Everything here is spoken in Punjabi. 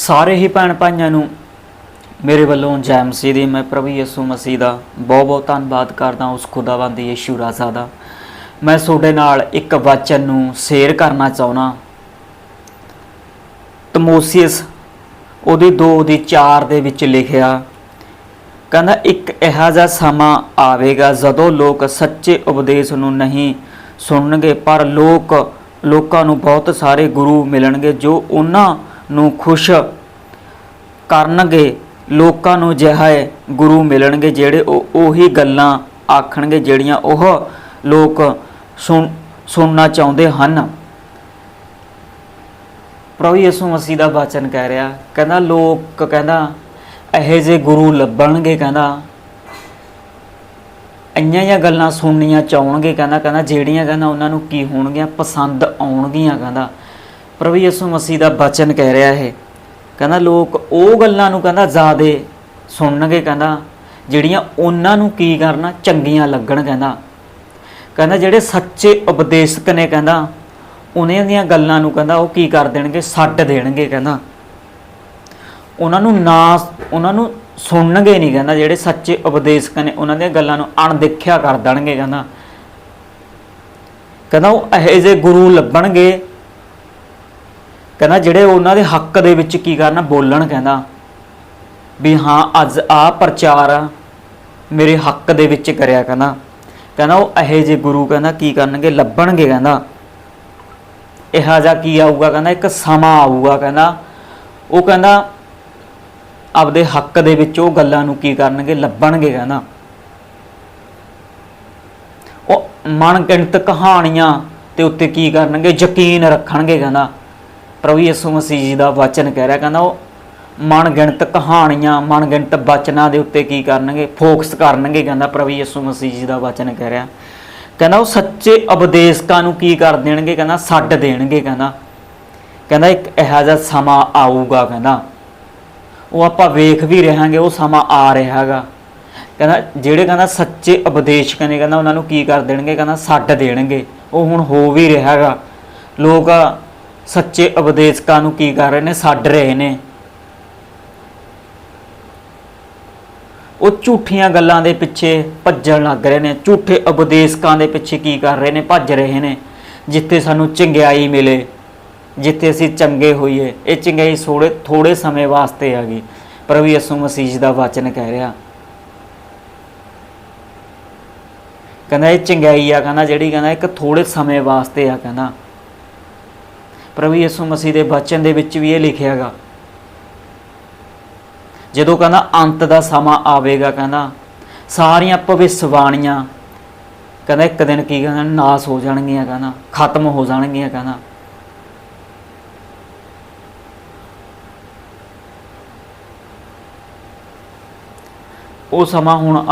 ਸਾਰੇ ਹੀ ਭੈਣ ਭਾਈਆਂ ਨੂੰ ਮੇਰੇ ਵੱਲੋਂ ਜੈ ਮਸੀਹ ਦੀ, ਮੈਂ ਪ੍ਰਭੂ ਯਿਸੂ ਮਸੀਹ ਦਾ ਬਹੁਤ ਬਹੁਤ ਧੰਨਵਾਦ ਕਰਦਾ ਉਸ ਖੁਦਾਵੰਦ ਯਿਸੂ ਰਾਜ਼ਾ ਦਾ। ਮੈਂ ਤੁਹਾਡੇ ਨਾਲ ਇੱਕ ਵਚਨ ਨੂੰ ਸ਼ੇਅਰ ਕਰਨਾ ਚਾਹੁੰਦਾ ਤਮੋਸੀਅਸ ਉਹਦੀ 2 ਦੀ 4 ਦੇ ਵਿੱਚ ਲਿਖਿਆ, ਕਹਿੰਦਾ, ਇੱਕ ਇਹੋ ਜਿਹਾ ਸਮਾਂ ਆਵੇਗਾ ਜਦੋਂ ਲੋਕ ਸੱਚੇ ਉਪਦੇਸ਼ ਨੂੰ ਨਹੀਂ ਸੁਣਨਗੇ, ਪਰ ਲੋਕ, ਲੋਕਾਂ ਨੂੰ ਬਹੁਤ ਸਾਰੇ ਗੁਰੂ ਮਿਲਣਗੇ ਜੋ ਉਹਨਾਂ ਨੂੰ ਖੁਸ਼ ਕਰਨਗੇ, ਲੋਕਾਂ ਨੂੰ ਜਿਹੇ ਗੁਰੂ ਮਿਲਣਗੇ ਜਿਹੜੇ ਉਹ ਉਹੀ ਗੱਲਾਂ ਆਖਣਗੇ ਜਿਹੜੀਆਂ ਉਹ ਲੋਕ ਸੁਣ, ਸੁਣਨਾ ਚਾਹੁੰਦੇ ਹਨ। ਪ੍ਰਭੂ ਯਿਸੂ ਮਸੀਹ ਦਾ ਵਚਨ ਕਹਿ ਰਿਹਾ, ਕਹਿੰਦਾ ਲੋਕ ਕਹਿੰਦਾ, ਇਹੋ ਜਿਹੇ ਗੁਰੂ ਲੱਭਣਗੇ, ਕਹਿੰਦਾ, ਇੰਨੀਆਂ ਜਿਹੀਆਂ ਗੱਲਾਂ ਸੁਣਨੀਆਂ ਚਾਹਣਗੇ, ਕਹਿੰਦਾ ਕਹਿੰਦਾ ਜਿਹੜੀਆਂ, ਕਹਿੰਦਾ ਉਹਨਾਂ ਨੂੰ ਕੀ ਹੋਣਗੀਆਂ, ਪਸੰਦ ਆਉਣਗੀਆਂ, ਕਹਿੰਦਾ। ਪ੍ਰਭੂ ਯਿਸੂ ਮਸੀਹ ਦਾ ਵਚਨ ਕਹਿ ਰਿਹਾ ਹੈ ਕਹਿੰਦਾ, ਲੋਕ ਉਹ ਗੱਲਾਂ ਨੂੰ ਕਹਿੰਦਾ, ਜ਼ਿਆਦੇ ਸੁਣਨਗੇ, ਕਹਿੰਦਾ, ਜਿਹੜੀਆਂ ਉਹਨਾਂ ਨੂੰ ਕੀ ਕਰਨਾ, ਚੰਗੀਆਂ ਲੱਗਣ, ਕਹਿੰਦਾ। ਕਹਿੰਦਾ, ਜਿਹੜੇ ਸੱਚੇ ਉਪਦੇਸ਼ਕ ਨੇ, ਕਹਿੰਦਾ, ਉਹਨਾਂ ਦੀਆਂ ਗੱਲਾਂ ਨੂੰ ਕਹਿੰਦਾ, ਉਹ ਕੀ ਕਰ ਦੇਣਗੇ? ਛੱਡ ਦੇਣਗੇ, ਕਹਿੰਦਾ। ਉਹਨਾਂ ਨੂੰ ਨਾ, ਉਹਨਾਂ ਨੂੰ ਸੁਣਨਗੇ ਨਹੀਂ, ਕਹਿੰਦਾ। ਜਿਹੜੇ ਸੱਚੇ ਉਪਦੇਸ਼ਕ ਨੇ, ਉਹਨਾਂ ਦੀਆਂ ਗੱਲਾਂ ਨੂੰ ਅਣਦੇਖਿਆ ਕਰ ਦੇਣਗੇ, ਕਹਿੰਦਾ। ਕਹਿੰਦਾ, ਉਹ ਇਹੋ ਜਿਹੇ ਗੁਰੂ ਲੱਭਣਗੇ ਕਹਿੰਦਾ ਜਿਹੜੇ ਉਹਨਾਂ ਦੇ ਹੱਕ ਦੇ ਵਿੱਚ ਕੀ ਕਰਨਾ, ਬੋਲਣ ਕਹਿੰਦਾ ਵੀ ਹਾਂ, ਅੱਜ ਆ ਪ੍ਰਚਾਰ ਮੇਰੇ ਹੱਕ ਦੇ ਵਿੱਚ ਕਰਿਆ ਕਹਿੰਦਾ। ਕਹਿੰਦਾ ਉਹ ਇਹੋ ਜਿਹੇ ਗੁਰੂ ਕਹਿੰਦਾ ਕੀ ਕਰਨਗੇ, ਲੱਭਣਗੇ ਕਹਿੰਦਾ। ਇਹੋ ਜਿਹਾ ਕੀ ਆਊਗਾ ਕਹਿੰਦਾ, ਇੱਕ ਸਮਾਂ ਆਊਗਾ ਕਹਿੰਦਾ। ਉਹ ਕਹਿੰਦਾ ਆਪਦੇ ਹੱਕ ਦੇ ਵਿੱਚ ਉਹ ਗੱਲਾਂ ਨੂੰ ਕੀ ਕਰਨਗੇ, ਲੱਭਣਗੇ ਕਹਿੰਦਾ। ਉਹ ਮਨਗਿਣਤ ਕਹਾਣੀਆਂ ਤੇ ਉੱਤੇ ਕੀ ਕਰਨਗੇ, ਯਕੀਨ ਰੱਖਣਗੇ ਕਹਿੰਦਾ। ਪ੍ਰਭੂ ਯਿਸੂ ਮਸੀਹ ਜੀ ਦਾ ਵਚਨ ਕਹਿ ਰਿਹਾ, ਕਹਿੰਦਾ ਉਹ ਮਨਗਿਣਤ ਕਹਾਣੀਆਂ, ਮਨਗਿਣਤ ਬਚਨਾਂ ਦੇ ਉੱਤੇ ਕੀ ਕਰਨਗੇ, ਫੋਕਸ ਕਰਨਗੇ, ਕਹਿੰਦਾ ਪ੍ਰਭੂ ਯਿਸੂ ਮਸੀਹ ਜੀ ਦਾ ਵਚਨ ਕਹਿ ਰਿਹਾ। ਕਹਿੰਦਾ ਉਹ ਸੱਚੇ ਉਪਦੇਸ਼ਕਾਂ ਨੂੰ ਕੀ ਕਰ ਦੇਣਗੇ, ਕਹਿੰਦਾ ਛੱਡ ਦੇਣਗੇ, ਕਹਿੰਦਾ। ਕਹਿੰਦਾ ਇੱਕ ਇਹੋ ਜਿਹਾ ਸਮਾਂ ਆਊਗਾ, ਕਹਿੰਦਾ। ਉਹ ਆਪਾਂ ਵੇਖ ਵੀ ਰਹਾਂਗੇ, ਉਹ ਸਮਾਂ ਆ ਰਿਹਾ ਹੈਗਾ। ਕਹਿੰਦਾ ਜਿਹੜੇ ਕਹਿੰਦਾ ਸੱਚੇ ਉਪਦੇਸ਼ਕ ਨੇ, ਕਹਿੰਦਾ ਉਹਨਾਂ ਨੂੰ ਕੀ ਕਰ ਦੇਣਗੇ, ਕਹਿੰਦਾ ਛੱਡ ਦੇਣਗੇ। ਉਹ ਹੁਣ ਹੋ ਵੀ ਰਿਹਾ ਹੈਗਾ। ਲੋਕ ਸੱਚੇ ਉਪਦੇਸ਼ਕਾਂ ਨੂੰ ਕੀ ਕਰ ਰਹੇ ਨੇ? ਛੱਡ ਰਹੇ ਨੇ। ਉਹ ਝੂਠੀਆਂ ਗੱਲਾਂ ਦੇ ਪਿੱਛੇ ਭੱਜਣ ਲੱਗ ਰਹੇ ਨੇ। ਝੂਠੇ ਉਪਦੇਸ਼ਕਾਂ ਦੇ ਪਿੱਛੇ ਕੀ ਕਰ ਰਹੇ ਨੇ? ਭੱਜ ਰਹੇ ਨੇ। ਜਿੱਥੇ ਸਾਨੂੰ ਚੰਗਿਆਈ ਮਿਲੇ, ਜਿੱਥੇ ਅਸੀਂ ਚੰਗੇ ਹੋਈਏ। ਇਹ ਚੰਗਿਆਈ ਥੋੜੇ ਥੋੜੇ ਸਮੇਂ ਵਾਸਤੇ ਆ ਗਈ। ਪ੍ਰਭੂ ਯਿਸੂ ਮਸੀਹ ਜੀ ਦਾ ਵਚਨ ਕਹਿ ਰਿਹਾ। ਕਹਿੰਦਾ, ਇਹ ਚੰਗਿਆਈ ਆ, ਕਹਿੰਦਾ, ਜਿਹੜੀ ਕਹਿੰਦਾ, ਇੱਕ ਥੋੜੇ ਸਮੇਂ ਵਾਸਤੇ ਆ, ਕਹਿੰਦਾ। ਪ੍ਰਭੂ ਯਿਸੂ ਮਸੀਹ ਦੇ ਵਚਨ ਦੇ ਵਿੱਚ ਵੀ ਇਹ ਲਿਖਿਆ ਜਦੋਂ ਕਹਿੰਦਾ ਅੰਤ ਦਾ ਸਮਾਂ ਆਵੇਗਾ, ਕਹਿੰਦਾ ਸਾਰੀਆਂ ਭਵਿੱਖਬਾਣੀਆਂ, ਕਹਿੰਦਾ ਇੱਕ ਦਿਨ ਕੀ ਕਹਿੰਦਾ, ਨਾਸ ਹੋ ਜਾਣਗੀਆਂ, ਕਹਿੰਦਾ ਖਤਮ ਹੋ ਜਾਣਗੀਆਂ, ਕਹਿੰਦਾ। ਉਹ ਸਮਾਂ ਹੁਣ